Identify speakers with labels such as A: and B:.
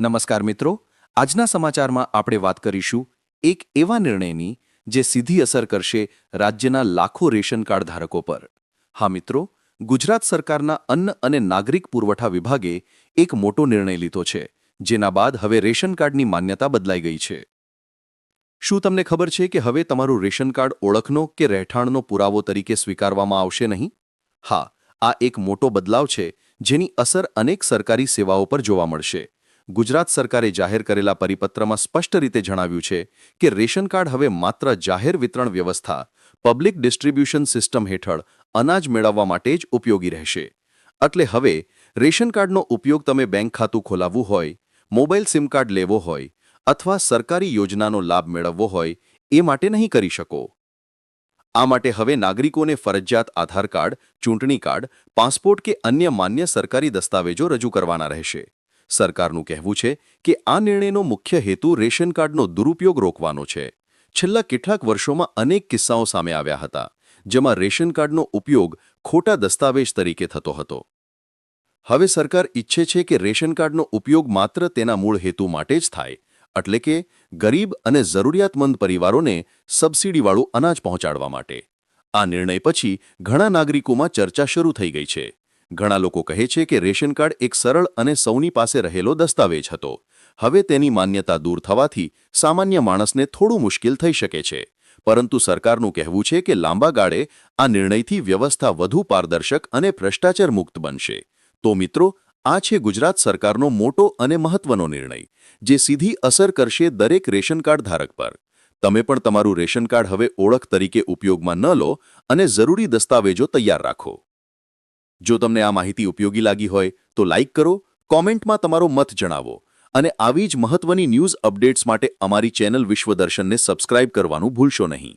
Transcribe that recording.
A: નમસ્કાર મિત્રો, આજના સમાચારમાં આપણે વાત કરીશું એક એવા નિર્ણયની જે સીધી અસર કરશે રાજ્યના લાખો રેશન કાર્ડ ધારકો પર. હા મિત્રો, ગુજરાત સરકારના અન્ન અને નાગરિક પુરવઠા વિભાગે એક મોટો નિર્ણય લીધો છે, જેના બાદ હવે રેશન કાર્ડની માન્યતા બદલાઈ ગઈ છે. શું તમને ખબર છે કે હવે તમારું રેશન કાર્ડ ઓળખનો કે રહેઠાણનો પુરાવો તરીકે સ્વીકારવામાં આવશે નહીં? હા, આ એક મોટો બદલાવ છે, જેની અસર અનેક સરકારી સેવાઓ પર જોવા મળશે. ગુજરાત સરકારે જાહેર કરેલા પરિપત્રમાં સ્પષ્ટ રીતે જણાવ્યું છે કે રેશન કાર્ડ હવે માત્ર જાહેર વિતરણ વ્યવસ્થા, પબ્લિક ડિસ્ટ્રીબ્યુશન સિસ્ટમ હેઠળ અનાજ મેળવવા માટે જ ઉપયોગી રહેશે. એટલે હવે, રેશન કાર્ડનો ઉપયોગ તમે બેંક ખાતું ખોલાવવું હોય, મોબાઈલ સિમ કાર્ડ લેવો હોય, અથવા સરકારી યોજનાનો લાભ મેળવવો હોય, એ માટે નહીં કરી શકો. આ માટે હવે નાગરિકોને ફરજિયાત આધાર કાર્ડ, ચૂંટણી કાર્ડ, પાસપોર્ટ કે અન્ય માન્ય સરકારી દસ્તાવેજો રજૂ કરવાના રહેશે. સરકારનું કહેવું છે કે આ નિર્ણયનો મુખ્ય હેતુ રેશન કાર્ડનો દુરુપયોગ રોકવાનો છે. છેલ્લા કેટલાક વર્ષોમાં અનેક કિસ્સાઓ સામે આવ્યા હતા, જેમાં રેશન કાર્ડનો ઉપયોગ ખોટા દસ્તાવેજ તરીકે થતો હતો. હવે સરકાર ઈચ્છે છે કે રેશન કાર્ડનો ઉપયોગ માત્ર તેના મૂળ હેતુ માટે જ થાય, એટલે કે ગરીબ અને જરૂરિયાતમંદ પરિવારોને સબસિડીવાળું અનાજ પહોંચાડવા માટે. આ નિર્ણય પછી ઘણા નાગરિકોમાં ચર્ચા શરૂ થઈ ગઈ છે. ઘણા લોકો કહે છે કે રેશન કાર્ડ એક સરળ અને સૌની પાસે રહેલો દસ્તાવેજ હતો. હવે તેની માન્યતા દૂર થવાથી સામાન્ય માણસને થોડું મુશ્કેલ થઈ શકે છે. પરંતુ સરકારનું કહેવું છે કે લાંબા ગાળે આ નિર્ણયથી વ્યવસ્થા વધુ પારદર્શક અને ભ્રષ્ટાચાર મુક્ત બનશે. તો મિત્રો, આ છે ગુજરાત સરકારનો મોટો અને મહત્વનો નિર્ણય, જે સીધી અસર કરશે દરેક રેશન કાર્ડ ધારક પર. તમે પણ તમારું રેશન કાર્ડ હવે ઓળખ તરીકે ઉપયોગમાં ન લો અને જરૂરી દસ્તાવેજો તૈયાર રાખો. જો તમને આ માહિતી ઉપયોગી લાગી હોય તો લાઇક કરો, કોમેન્ટમાં તમારો મત જણાવો અને આવી જ મહત્વની ન્યૂઝ અપડેટ્સ માટે અમારી ચેનલ વિશ્વદર્શનને સબસ્ક્રાઇબ કરવાનું ભૂલશો નહીં.